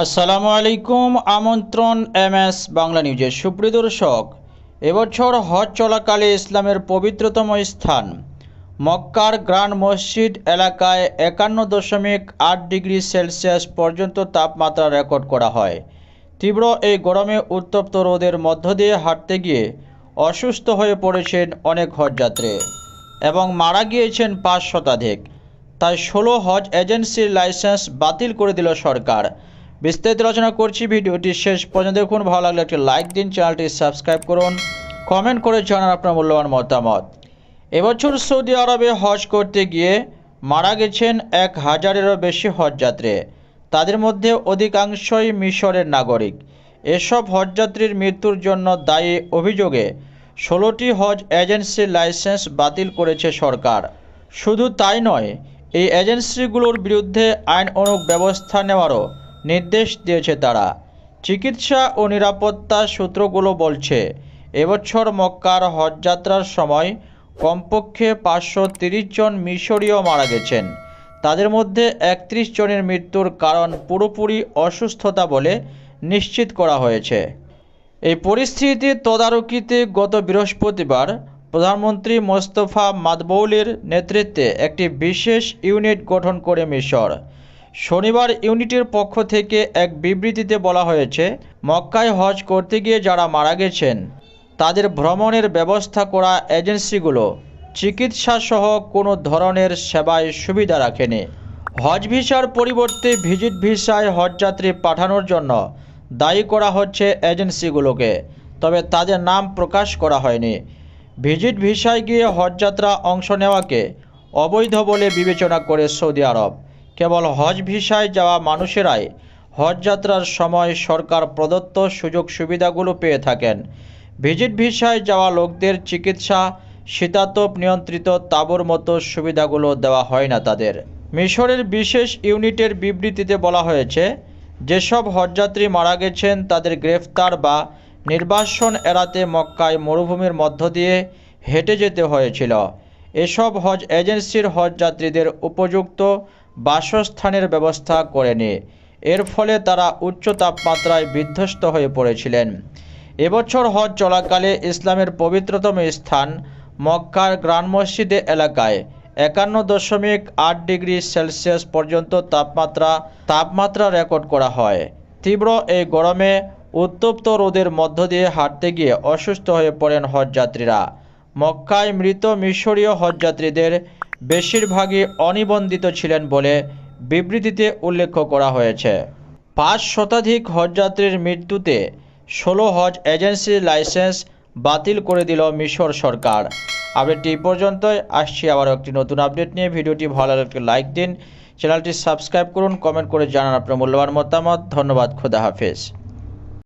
আসসালামু আলাইকুম, আমন্ত্রণ এম এস বাংলা নিউজের সুপ্রিয় দর্শক। এবছর হজ চলাকালে ইসলামের পবিত্রতম স্থান, মক্কার গ্রান্ড মসজিদ এলাকায় একান্ন দশমিক আট ডিগ্রি সেলসিয়াস পর্যন্ত তাপমাত্রা রেকর্ড করা হয়। তীব্র এই গরমে উত্তপ্ত রোদের মধ্য দিয়ে হাঁটতে গিয়ে অসুস্থ হয়ে পড়েছেন অনেক হজযাত্রী এবং মারা গিয়েছেন পাঁচ শতাধিক। তাই ষোলো হজ এজেন্সির লাইসেন্স বাতিল করে দিল সরকার। বিস্তারিত আলোচনা করছি ভিডিওটি শেষ পর্যন্ত দেখুন। ভালো লাগলে একটি লাইক দিন, চ্যানেলটি সাবস্ক্রাইব করুন। কমেন্ট করে জানান আপনার মূল্যবান মতামত। এবছর সৌদি আরবে হজ করতে গিয়ে মারা গেছেন এক হাজারেরও বেশি হজযাত্রী। তাদের মধ্যে অধিকাংশই মিশরের নাগরিক। এসব হজযাত্রীর মৃত্যুর জন্য দায়ী অভিযোগে ষোলোটি হজ এজেন্সির লাইসেন্স বাতিল করেছে সরকার। শুধু তাই নয়, এই এজেন্সিগুলোর বিরুদ্ধে আইন অনুগ ব্যবস্থা নেওয়ারও নির্দেশ দিয়েছে তারা। চিকিৎসা ও নিরাপত্তা সূত্রগুলো বলছে, এবছর মক্কার হজযাত্রার সময় কমপক্ষে পাঁচশো জন মিশরীয় মারা গেছেন। তাদের মধ্যে একত্রিশ জনের মৃত্যুর কারণ পুরোপুরি অসুস্থতা বলে নিশ্চিত করা হয়েছে। এই পরিস্থিতি তদারকিতে গত বৃহস্পতিবার প্রধানমন্ত্রী মোস্তফা মাদবৌলের নেতৃত্বে একটি বিশেষ ইউনিট গঠন করে মিশর। শনিবার ইউনিটের পক্ষ থেকে এক বিবৃতিতে বলা হয়েছে, মক্কায় হজ করতে গিয়ে যারা মারা গেছেন, তাদের ভ্রমণের ব্যবস্থা করা এজেন্সিগুলো চিকিৎসাসহ কোনো ধরনের সেবায় সুবিধা রাখেনি। হজ ভিসার পরিবর্তে ভিজিট ভিসায় হজযাত্রী পাঠানোর জন্য দায়ী করা হচ্ছে এজেন্সিগুলোকে, তবে তাদের নাম প্রকাশ করা হয়নি। ভিজিট ভিসায় গিয়ে হজযাত্রা অংশ নেওয়াকে অবৈধ বলে বিবেচনা করে সৌদি আরব। কেবল হজ ভিসায় যাওয়া মানুষেরাই হজযাত্রার সময় সরকার প্রদত্ত সুযোগ সুবিধাগুলো পেয়ে থাকেন। ভিজিট ভিসায় যাওয়া লোকদের চিকিৎসা, শীতাতপ নিয়ন্ত্রিত তাঁবুর মতো সুবিধাগুলো দেওয়া হয় না তাদের। মিশরের বিশেষ ইউনিটের বিবৃতিতে বলা হয়েছে, যেসব হজযাত্রী মারা গেছেন তাদের গ্রেফতার বা নির্বাসন এড়াতে মক্কায় মরুভূমির মধ্য দিয়ে হেঁটে যেতে হয়েছিল। এসব হজ এজেন্সির হজযাত্রীদের উপযুক্ত বাসস্থানের ব্যবস্থা করেনি এর ফলে তারা উচ্চ তাপমাত্রায় বিধ্বস্ত হয়ে পড়েছিলেন। এবছর হজ চলাকালে ইসলামের পবিত্রতম স্থান মক্কার গ্রান্ড মসজিদে এলাকায় একান্ন দশমিক আট ডিগ্রি সেলসিয়াস পর্যন্ত তাপমাত্রা তাপমাত্রা রেকর্ড করা হয়। তীব্র এই গরমে উত্তপ্ত রোদের মধ্য দিয়ে হাঁটতে গিয়ে অসুস্থ হয়ে পড়েন হজযাত্রীরা। মক্কায় মৃত মিশরীয় হজযাত্রীদের বেশিরভাগই অনিবন্ধিত ছিলেন বলে বিবৃতিতে উল্লেখ করা হয়েছে। পাঁচ শতাধিক হজযাত্রীর মৃত্যুতে ষোলো হজ এজেন্সির লাইসেন্স বাতিল করে দিল মিশর সরকার। আপডেটটি পর্যন্তই। আসছি আবার একটি নতুন আপডেট নিয়ে। ভিডিওটি ভালো লাগলে লাইক দিন। চ্যানেলটি সাবস্ক্রাইব করুন, কমেন্ট করে জানান আপনার মূল্যবান মতামত। ধন্যবাদ, খোদা হাফেজ।